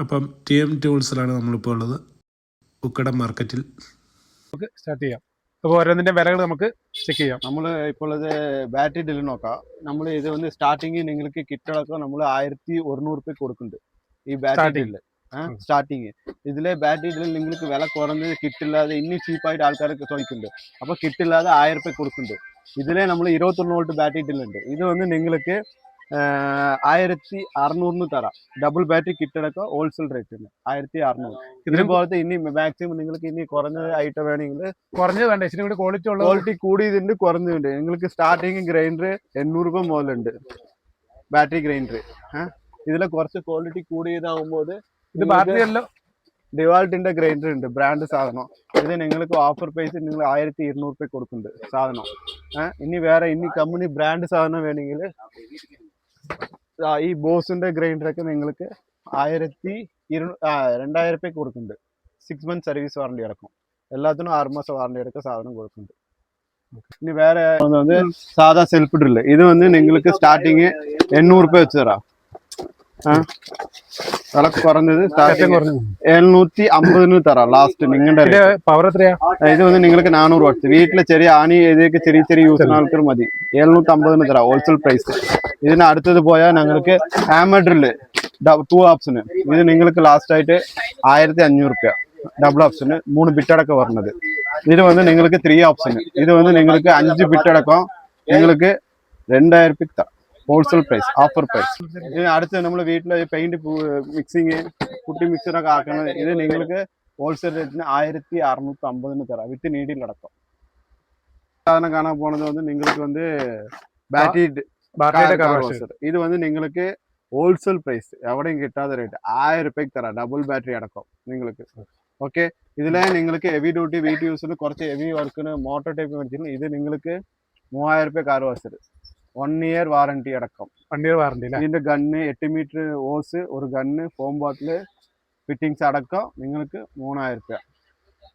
അപ്പം T M ടൂൾസിലാണ് നമ്മളിപ്പോൾ ഉള്ളത്. ഉക്കട മാർക്കറ്റിൽ നമുക്ക് സ്റ്റാർട്ട് ചെയ്യാം. അപ്പോൾ ഓരോന്നിന്റെ വിലകൾ നമുക്ക് ചെക്ക് ചെയ്യാം. നമ്മൾ ഇപ്പോൾ ഉള്ളത് ബാറ്ററി ഡീൽ നോക്കാം. നമ്മൾ ഇത് വന്ന് സ്റ്റാർട്ടിങ് നിങ്ങൾക്ക് കിറ്റടക്കം നമ്മൾ ആയിരത്തി ഒരുന്നൂറ് രൂപയ്ക്ക് കൊടുക്കുന്നുണ്ട്. ഈ ബാറ്ററി ഡീലിൽ സ്റ്റാർട്ടിങ് ഇതിലെ ബാറ്ററി ഡീൽ നിങ്ങൾക്ക് വില കുറഞ്ഞത് കിട്ടില്ലാതെ ഇനി ചീപ്പായിട്ട് ആൾക്കാർക്ക് ചോദിക്കുന്നുണ്ട്. അപ്പോൾ കിട്ടില്ലാതെ ആയിരം രൂപയ്ക്ക് കൊടുക്കുന്നുണ്ട്. ഇതിലെ നമ്മൾ ഇരുപത്തൊന്ന് വോൾട്ട് ബാറ്ററി ഡീലുണ്ട് ഇത് വന്ന് നിങ്ങൾക്ക് ആയിരത്തി അറുന്നൂറിന് തരാം. ഡബിൾ ബാറ്ററി കിട്ടടക്കം ഹോൾസെയിൽ റേറ്റിന് ആയിരത്തി അറുന്നൂറ് ഇതിനും ഇതുപോലത്തെ ഇനി മാക്സിമം നിങ്ങൾക്ക് ഇനി കുറഞ്ഞ ഐറ്റം വേണമെങ്കിൽ കുറഞ്ഞത് വേണ്ട. ഇച്ചിരി കൂടി ക്വാളിറ്റി ഉള്ള ക്വാളിറ്റി കൂടിയതുണ്ട് കുറഞ്ഞതുണ്ട് നിങ്ങൾക്ക് സ്റ്റാർട്ടിങ് ഗ്രൈൻഡർ എണ്ണൂറ് രൂപ മുതലുണ്ട്. ബാറ്ററി ഗ്രൈൻഡർ ഇതിലെ കുറച്ച് ക്വാളിറ്റി കൂടിയതാകുമ്പോൾ ഇത് ബാറ്ററിയല്ലോ ഡിവാൾട്ടിന്റെ ഗ്രൈൻഡർ ഉണ്ട് ബ്രാൻഡ് സാധനം. ഇത് നിങ്ങൾക്ക് ഓഫർ പ്രൈസ് നിങ്ങൾ ആയിരത്തി ഇരുന്നൂറ് രൂപ കൊടുക്കുന്നുണ്ട് സാധനം. ഇനി വേറെ ഇനി കമ്പനി ബ്രാൻഡ് സാധനം വേണമെങ്കിൽ ഈ ബോസിന്റെ ഗ്രൈൻഡർ ഒക്കെ നിങ്ങൾക്ക് ആയിരത്തി ഇരു ആ, രണ്ടായിരം രൂപ കൊടുക്കുന്നുണ്ട് സിക്സ് മന്ത് സർവീസ് വാറണ്ടി അടക്കം എല്ലാത്തിനും ആറ് മാസം വാറണ്ടി അടക്കം സാധനം കൊടുക്കുന്നുണ്ട് ഇനി വേറെ ഒന്ന് வந்து സാധാ സെൽഫ് ഡ്രില്ല് ഇത് വന്ന് നിങ്ങൾക്ക് സ്റ്റാർട്ടിങ് എണ്ണൂറ് രൂപ വെച്ച് തരാം ആ വില കുറഞ്ഞത് എഴുന്നൂറ്റി അമ്പതിന് തരാം ലാസ്റ്റ് നിങ്ങളുടെ പവർ എത്രയാ? ഇത് വന്ന് നിങ്ങൾക്ക് നാനൂറ് വാട്ട്സ് വീട്ടിലെ ചെറിയ ആനി ഏതൊക്കെ ചെറിയ ചെറിയ യൂസ് ചെയ്യുന്ന ആൾക്കാർ മതി. എഴുന്നൂറ്റി അമ്പതിന് തരാം ഹോൾസെയിൽ പ്രൈസ് ഇതിന് അടുത്തത് പോയാൽ ഞങ്ങൾക്ക് ഹാമർ ഡ്രില്ല് ടു ഓപ്ഷന് ഇത് നിങ്ങൾക്ക് ലാസ്റ്റ് ആയിട്ട് ആയിരത്തി അഞ്ഞൂറ് റുപ്യ ഡബിൾ ഓപ്ഷന് മൂന്ന് ബിറ്റടക്കം വരുന്നത് ഇത് വന്ന് നിങ്ങൾക്ക് ത്രീ ഓപ്ഷന് ഇത് വന്ന് നിങ്ങൾക്ക് അഞ്ച് ബിറ്റടക്കം നിങ്ങൾക്ക് രണ്ടായിരം തരാം. ഹോൾസെയിൽ പ്രൈസ് ഓഫർ പ്രൈസ് ഇതിന് അടുത്ത് നമ്മൾ വീട്ടിലെ പെയിന്റ് മിക്സിങ് കുട്ടി മിക്സറൊക്കെ ആക്കുന്നത് ഇത് നിങ്ങൾക്ക് ഹോൾസെയിൽ റേറ്റിന് ആയിരത്തി അറുന്നൂറ്റി അമ്പതിന് തരാം വിത്ത് നീഡിലടക്കം സാധനം കാണാൻ പോണത് வந்து നിങ്ങൾക്ക് வந்து ബാറ്ററി ബാറ്ററിയുടെ car കറക്റ്റ് washer. ഇത് വന്ന് നിങ്ങൾക്ക് ഹോൾസെയിൽ പ്രൈസ് എവിടെയും കിട്ടാത്ത റേറ്റ് ആയിരം റുപ്യക്ക് തരാം ഡബിൾ ബാറ്ററി അടക്കം നിങ്ങൾക്ക് ഓക്കെ ഇതിലെ നിങ്ങൾക്ക് ഹെവി ഡ്യൂട്ടി വീട്ട് യൂസിന് കുറച്ച് ഹെവി വർക്കിന് മോട്ടോർ ടൈപ്പ് മേടിച്ചിട്ട് ഇത് നിങ്ങൾക്ക് വൺ ഇയർ വാറണ്ടി അടക്കം. വണ്ടിയുടെ വാറണ്ടി അല്ലേ ഇതിന്റെ ഗണ്ണ് എട്ട് മീറ്റർ ഓസ് ഒരു ഗണ്ണ് ഫോം ബോട്ടിൽ ഫിറ്റിങ്സ് അടക്കം നിങ്ങൾക്ക് മൂവായിരം രൂപ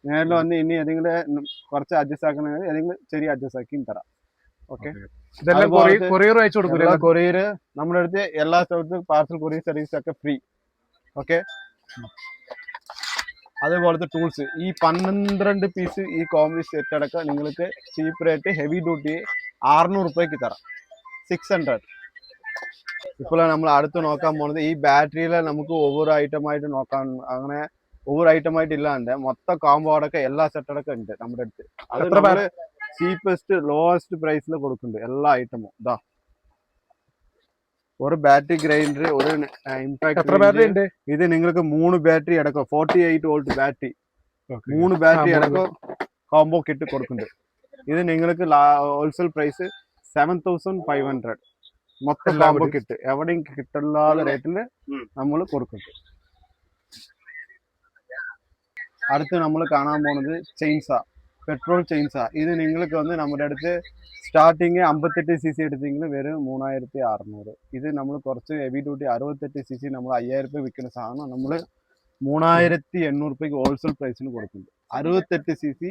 നേരിൽ വന്ന് ഇനി ഏതെങ്കിലും കുറച്ച് അഡ്ജസ്റ്റ് ആക്കണമെങ്കിൽ ഏതെങ്കിലും ചെറിയ അഡ്ജസ്റ്റ് ആക്കിയും തരാം. ഓക്കെ കൊറിയർ അയച്ചു കൊടുക്കില്ല കൊറിയർ നമ്മുടെ അടുത്ത് എല്ലാ സ്ഥലത്തും പാർസൽ കൊറിയർ സർവീസ് ഒക്കെ ഫ്രീ ഓക്കെ അതേപോലത്തെ ടൂൾസ് ഈ പന്ത്രണ്ട് പീസ് ഈ കോമ്പി സെറ്റ് അടക്കം നിങ്ങൾക്ക് ചീപ്പ് റേറ്റ് ഹെവി ഡ്യൂട്ടി അറുന്നൂറ് രൂപയ്ക്ക് തരാം. സിക്സ് ഹൺഡ്രഡ് ഇപ്പോഴാണ് നമ്മൾ അടുത്ത് നോക്കാൻ പോണത് ഈ ബാറ്ററിയിൽ നമുക്ക് ഒവ്വൊരു ഐറ്റം ആയിട്ട് നോക്കാൻ അങ്ങനെ ഒവ്വൊരു ഐറ്റം ആയിട്ട് ഇല്ലാണ്ട് മൊത്തം കോമ്പോ അടക്കം എല്ലാ സെറ്റ് അടക്കം ഉണ്ട് നമ്മുടെ അടുത്ത്. അത് നമ്മൾ ചീപ്പസ്റ്റ് ലോവസ്റ്റ് പ്രൈസിൽ കൊടുക്കുന്നുണ്ട് എല്ലാ ഐറ്റമും ഇതാ ഒരു ബാറ്ററി ഗ്രൈൻഡർ ഒരു എത്ര ബാറ്ററി ഇമ്പാക്ട് ഉണ്ട്? ഇത് നിങ്ങൾക്ക് മൂന്ന് ബാറ്ററി അടക്കം ഫോർട്ടി എയ്റ്റ് വോൾട്ട് ബാറ്ററി മൂന്ന് ബാറ്ററി അടക്കം കോംബോ കിറ്റ് കൊടുക്കുന്നുണ്ട്. ഇത് നിങ്ങൾക്ക് wholesale price seven thousand five hundred മൊത്തം എല്ലാം കോംബോ കൂടി. കിറ്റ് എവിടെയും കിട്ടില്ലാത്ത റേറ്റിൽ നമ്മൾ കൊടുക്കുന്നുണ്ട് അടുത്ത് നമ്മൾ കാണാൻ പോണത് ചെയിൻസ പെട്രോൾ ചെയിൻസ ഇത് നിങ്ങൾക്ക് വന്ന് നമ്മുടെ അടുത്ത് സ്റ്റാർട്ടിങ് അമ്പത്തെട്ട് സി സി എടുത്തെങ്കിൽ വെറും മൂന്നായിരത്തി അറുന്നൂറ് ഇത് നമ്മൾ കുറച്ച് ഹെവി ഡ്യൂട്ടി അറുപത്തെട്ട് സി സി നമ്മൾ അയ്യായിരം രൂപ വിൽക്കുന്ന സാധനം നമ്മൾ മൂന്നായിരത്തി എണ്ണൂറ് രൂപയ്ക്ക് ഹോൾസെയിൽ പ്രൈസിന് കൊടുക്കുന്നുണ്ട് അറുപത്തെട്ട് സി സി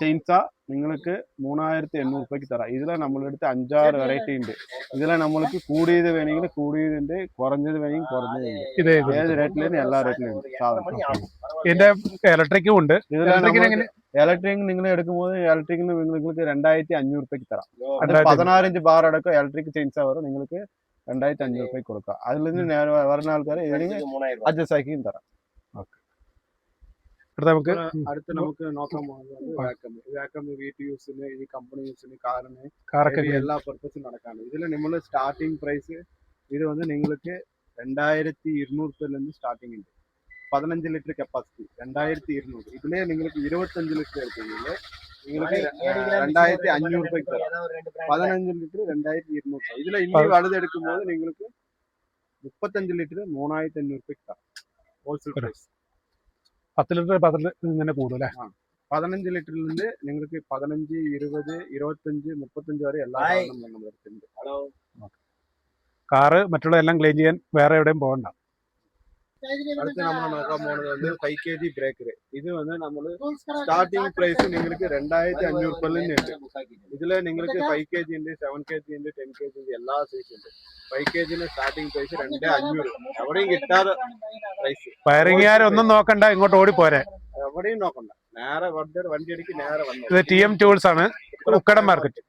ചെയിൻസ നിങ്ങൾക്ക് മൂന്നായിരത്തി എണ്ണൂറ് രൂപയ്ക്ക് തരാം. ഇതിലെ നമ്മളെടുത്ത് അഞ്ചാറ് വെറൈറ്റി ഉണ്ട്. ഇതിലെ നമ്മൾക്ക് കൂടിയത് വേണമെങ്കിൽ കൂടിയതുണ്ട് കുറഞ്ഞത് വേണമെങ്കിൽ കുറഞ്ഞതുണ്ട് ഇത്. ഏത് റേറ്റിലും എല്ലാ റേറ്റിലും ഇതിന്റെ ഇലക്ട്രിക്കും ഉണ്ട്. ഇലക്ട്രിക് നിങ്ങൾ എടുക്കുമ്പോൾ ഇലക്ട്രിക് നിങ്ങൾക്ക് രണ്ടായിരത്തി അഞ്ഞൂറ്. രൂപയ്ക്ക് തരാം പതിനാറഞ്ച് ബാർ അടക്കം ഇലക്ട്രിക് ചെയിൻസാ വരും നിങ്ങൾക്ക് രണ്ടായിരത്തി അഞ്ഞൂറ് രൂപയ്ക്ക് കൊടുക്കാം. അതിൽ നിന്ന് വരുന്ന ആൾക്കാർ ഇതിന് അഡ്ജസ്റ്റ് ആക്കിയും തരാം. നമുക്ക് അടുത്ത് നമുക്ക് നോക്കാൻ പോകുന്നത് വാക്കം വാക്കം യൂസിന് ഈ കമ്പനി യൂസിന് കാറിന് കാറൊക്കെ എല്ലാ പർപ്പസും നടക്കാണ് ഇതിൽ നമ്മൾ സ്റ്റാർട്ടിങ് പ്രൈസ് இது வந்து நீங்களுக்கு ரெண்டாயிரத்தி இருநூறுலேருந்து ஸ்டார்டிங் உண்டு. பதினஞ்சு லிட்டர் கெப்பாசிட்டி ரெண்டாயிரத்தி இருநூறு. இதுலேயே நீங்களுக்கு இருபத்தஞ்சு லிட்டர் இருக்குங்களே உங்களுக்கு ரெண்டாயிரத்தி அஞ்சூறு ரூபாய்க்கு தரும் பதினஞ்சு லிட்டர் ரெண்டாயிரத்தி இருநூறு இதுல இன்னும் வலது எடுக்கும் போது நீங்களுக்கு முப்பத்தஞ்சு லிட்டர் மூணாயிரத்தி ஐநூறு ரூபாய்க்கு தரும் ஹோல்சேல் பிரைஸ் പത്ത് ലിറ്റർ പത്ത് ലിറ്റർ ഇങ്ങനെ കൂടും അല്ലേ? പതിനഞ്ച് ലിറ്ററിൽ നിന്ന് നിങ്ങൾക്ക് പതിനഞ്ച് ഇരുപത് ഇരുപത്തഞ്ച് മുപ്പത്തഞ്ച് വരെ എല്ലാ സാധനവും നമ്മുടെ അടുത്തുണ്ട്. കാറ് മറ്റുള്ള എല്ലാം ക്ലീൻ ചെയ്യാൻ വേറെ എവിടെയും പോകണ്ട. അടുത്ത് നമ്മൾ നോക്കാൻ പോകുന്നത് வந்து ഫൈവ് കെ ജി ബ്രേക്കർ ഇത് വന്ന് നമ്മൾ സ്റ്റാർട്ടിംഗ് പ്രൈസ് നിങ്ങൾക്ക് രണ്ടായിരത്തി അഞ്ഞൂറ് രൂപയിൽ ഉണ്ട് ഇതില് നിങ്ങൾക്ക് ഫൈവ് കെ ജി ഉണ്ട് സെവൻ കെ ജി ഉണ്ട് ടെൻ കെ ജി ഉണ്ട് എല്ലാ സൈസ് ഉണ്ട് ഫൈവ് കെ ജിന്റെ സ്റ്റാർട്ടിംഗ് പ്രൈസ് രണ്ട് അഞ്ഞൂറ് എവിടെയും കിട്ടാതെ പ്രൈസ് വയറിങ്ങുകാരൊന്നും നോക്കണ്ട ഇങ്ങോട്ട് ഓടിപ്പോരെ എവിടെയും നോക്കണ്ട നേരെ വെറുതെ വണ്ടി അടിക്ക് നേരെ വന്നു ഇത് ടി എം ടൂൾസ് ആണ് ഉക്കടം മാർക്കറ്റ്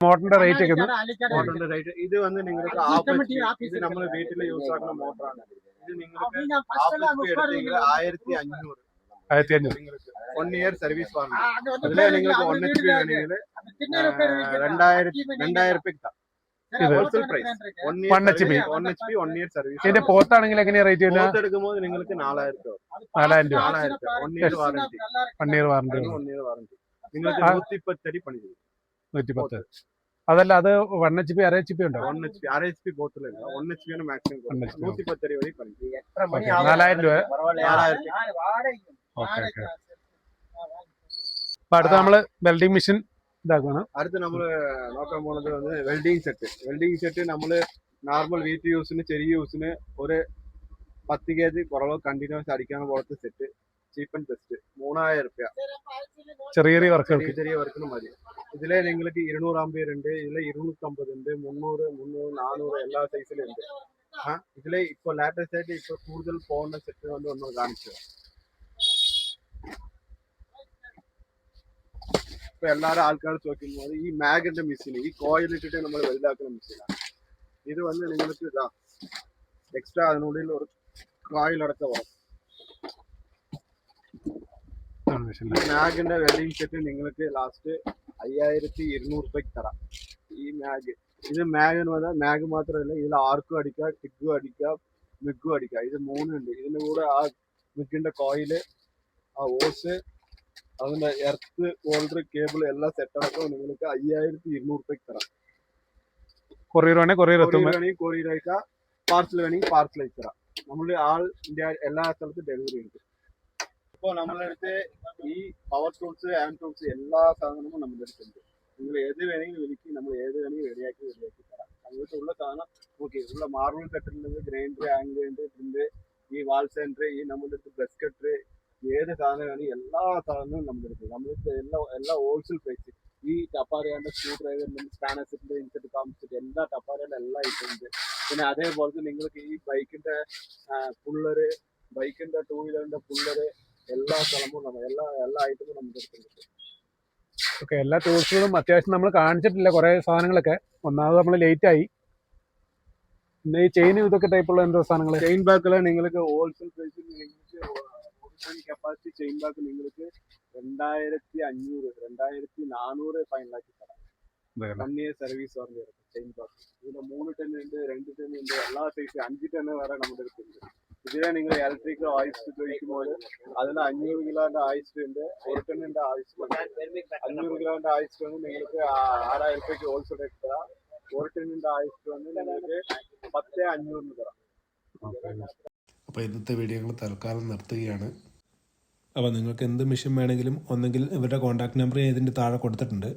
മോട്ടറിന്റെ റേറ്റ് ഒക്കെ ഒന്ന് മോട്ടറിന്റെ റേറ്റ് ഇത് വന്ന് നിങ്ങൾക്ക് ഹാഫ് എച്ച് ഇത് നമ്മൾ വീട്ടിൽ യൂസ് ആക്കുന്ന മോട്ടറാണ് ഇത് നിങ്ങൾക്ക് ഹാഫ് എച്ച് എടുത്തെങ്കിൽ ആയിരത്തി അഞ്ഞൂറ് ആയിരത്തി അഞ്ഞൂറ് നിങ്ങൾക്ക് വൺ ഇയർ സർവീസ് വാറണ്ടി അതിലെ നിങ്ങൾക്ക് വൺ എച്ച് പി വേണമെങ്കിൽ രണ്ടായിരത്തി രണ്ടായിരം രൂപ കിട്ടാം ഇത് wholesale price one year 1 HP. One H P one year service ഇതിന്റെ പോത്താണെങ്കിൽ എങ്ങനെയാ റേറ്റ് വരുന്നത് എടുക്കുമ്പോൾ നിങ്ങൾക്ക് നാലായിരം രൂപ നാലായിരം രൂപ. നാലായിരം രൂപ. One year warranty one year warranty one year warranty നിങ്ങൾക്ക് ആ. നൂറ്റി പത്തടി പണി ചെയ്യും. നൂറ്റി പത്ത് അതല്ല അത് വൺ എച്ച് പി അര എച്ച് പി ഉണ്ടോ? വൺ എച്ച് പി അര എച്ച് പി ബോത്തിലല്ല വൺ എച്ച് പി ആണ് മാക്സിമം 1 HP. നൂറ്റി പത്തടി വഴി പണി. ചെയ്യും. Okay. നാലായിരം രൂപ. ഓക്കെ ഓക്കെ അപ്പൊ അടുത്ത നമ്മൾ വെൽഡിംഗ് മെഷീൻ ഇതാക്കണം അടുത്ത് നമ്മൾ നോക്കാൻ പോണത് വന്ന് വെൽഡിങ് സെറ്റ് വെൽഡിംഗ് സെറ്റ് നമ്മൾ നോർമൽ വീറ്റ് യൂസിന് ചെറിയ യൂസിന് ഒരു പത്ത് കെ ജി കുറവ് കണ്ടിന്യൂസ് അടിക്കാൻ പോലത്തെ സെറ്റ് ചീപ്പ് ആൻഡ് ബെസ്റ്റ് മൂന്നായിരം റുപ്യ. ചെറിയ ചെറിയ വർക്കുകൾ ചെറിയ ചെറിയ വർക്കിന് മതി. ഇതിലെ നിങ്ങൾക്ക് ഇരുന്നൂറ് അമ്പയർ ഉണ്ട് ഇതിലെ ഇരുന്നൂറ്റമ്പത് ഉണ്ട് മുന്നൂറ് മുന്നൂറ് നാനൂറ് എല്ലാ സൈസിലും ഉണ്ട് ആ ഇതിലെ ഇപ്പൊ ലാറ്റസ്റ്റ് ആയിട്ട് ഇപ്പൊ കൂടുതൽ പോകുന്ന സെറ്റ് വന്ന് ഒന്ന് കാണിച്ചു. ഇപ്പൊ എല്ലാരും ആൾക്കാർ ചോദിക്കുന്നത് ഈ മാഗിന്റെ മെഷീൻ ഈ കോയിൽ ഇട്ടിട്ട് നമ്മൾ വലുതാക്കുന്ന മെഷീനാണ് ഇത് വന്ന് നിങ്ങൾക്ക് ഇതാ എക്സ്ട്രാ അതിനുള്ളിൽ ഒരു കോയിലടക്കം വരും മാഗിന്റെ വെഡിങ് സെറ്റ് നിങ്ങൾക്ക് ലാസ്റ്റ് അയ്യായിരത്തി ഇരുന്നൂറ് ரூபாய்க்கு തരാം. ഈ മാഗ് ഇത് മാഗ് എന്ന് പറഞ്ഞാൽ മാഗ് മാത്രമല്ല ഇതിൽ ആർക്കും അടിക്കാം ടിഗും അടിക്കാം മിഗും അടിക്കാം. ഇത് മൂന്നുണ്ട്. ഇതിന്റെ കൂടെ ആ മിഗിന്റെ കോയിൽ ആ ഓസ് അതിന്റെ എർത്ത് ഹോൾഡർ കേബിൾ എല്ലാം സെറ്റ് അടക്കം നിങ്ങൾക്ക് അയ്യായിരത്തി ഇരുന്നൂറ് രൂപയ്ക്ക് തരാം. കൊറിയർ വേണേ കൊറിയർ വേണമെങ്കിൽ കൊറിയർ അയക്കാം പാർസൽ വേണമെങ്കിൽ പാർസൽ അയച്ചു തരാം. നമ്മൾ ആൾ ഇന്ത്യ എല്ലാ സ്ഥലത്തും ഡെലിവറി ഉണ്ട്. ഇപ്പോൾ നമ്മളെടുത്ത് ഈ പവർ ടൂൾസ് ഹാൻഡ് ടൂൾസ് എല്ലാ സാധനവും നമ്മുടെ അടുത്തുണ്ട് നിങ്ങൾ ഏത് വേണമെങ്കിലും വിളിക്കും നമ്മൾ ഏത് വേണമെങ്കിലും റെഡിയാക്കി റെഡിയാക്കി തരാം. അങ്ങോട്ട് ഉള്ള സാധനം ഓക്കെ ഉള്ള മാർബിൾ കട്ടറിൽ ഗ്രൈൻഡർ ആംഗ്ലൈൻഡ് പ്രിന്റ് ഈ വാൾ സെന്റർ ഈ നമ്മുടെ അടുത്ത് ബ്രസ് കട്ടർ ഏത് സാധനം വേണമെങ്കിൽ എല്ലാ സാധനവും നമ്മുടെ അടുത്ത് നമ്മുടെ എല്ലാ എല്ലാ ഹോൾസെയിൽ പ്രൈസ് ഈ ടപ്പാരയുടെ സ്ക്രൂ ഡ്രൈവറിന്റെ സ്പാനർ സെറ്റിന്റെ ഇൻസെറ്റ് കാമിച്ചിട്ട് എല്ലാ ടപ്പാരയുടെ എല്ലാ ഐറ്റം ഉണ്ട്. പിന്നെ അതേപോലെ നിങ്ങൾക്ക് ഈ ബൈക്കിന്റെ പുള്ളറ് ബൈക്കിന്റെ ടൂ വീലറിന്റെ പുള്ളറ് എല്ലാ സ്ഥലവും നമ്മ എല്ലാ എല്ലാ ഐറ്റവും നമുക്ക് എടുക്കുന്നുണ്ട് ഓക്കെ എല്ലാ ടൂറിസ്റ്റുകളും അത്യാവശ്യം നമ്മൾ കാണിച്ചിട്ടില്ല കുറെ സാധനങ്ങളൊക്കെ. ഒന്നാമത് നമ്മൾ ലേറ്റ് ആയി. പിന്നെ ഈ ചെയിൻ ഇതൊക്കെ ടൈപ്പുള്ള എന്തോ സാധനങ്ങൾ ചെയിൻ ബാക്കിൽ നിങ്ങൾക്ക് ഹോൾസെയിൽ പ്രൈസിൽ നിങ്ങൾക്ക് കപ്പാസിറ്റി ചെയിൻ ബാക്ക് നിങ്ങൾക്ക് രണ്ടായിരത്തി അഞ്ഞൂറ് രണ്ടായിരത്തി നാനൂറ് ഫൈനലാക്കി തരാം one year service warranty chain back ഇതിന്റെ മൂന്ന് ടെൻ ഉണ്ട് രണ്ട് ടെൻ ഉണ്ട് എല്ലാ സൈസ് അഞ്ച് ടെൻ വരെ നമ്മുടെ അടുത്തുണ്ട് ഇതിലെ നിങ്ങൾ ഇലക്ട്രിക്കൽ ആയുസ് ഉപയോഗിക്കുമ്പോൾ അതിന് അഞ്ഞൂറ് കിലോന്റെ ആയുസ് ഉണ്ട്. ഒരു ഉണ്ട്. അഞ്ഞൂറ് കിലോന്റെ ആയുസ് വന്ന് നിങ്ങൾക്ക് ആറായിരം രൂപയ്ക്ക് ഹോൾസെയിൽ എടുക്കുക തരാം ഒരു ആയിസ്റ്റ് വന്ന് നിങ്ങൾക്ക് പത്ത് അഞ്ഞൂറിന് തരാം. അപ്പോൾ ഇന്നത്തെ വീഡിയോ ഞങ്ങൾ തൽക്കാലം നിർത്തുകയാണ്. അപ്പോൾ നിങ്ങൾക്ക് എന്ത് മെഷീൻ വേണമെങ്കിലും ഒന്നെങ്കിൽ ഇവരുടെ കോൺടാക്ട് നമ്പർ ഇതിന്റെ താഴെ കൊടുത്തിട്ടുണ്ട്.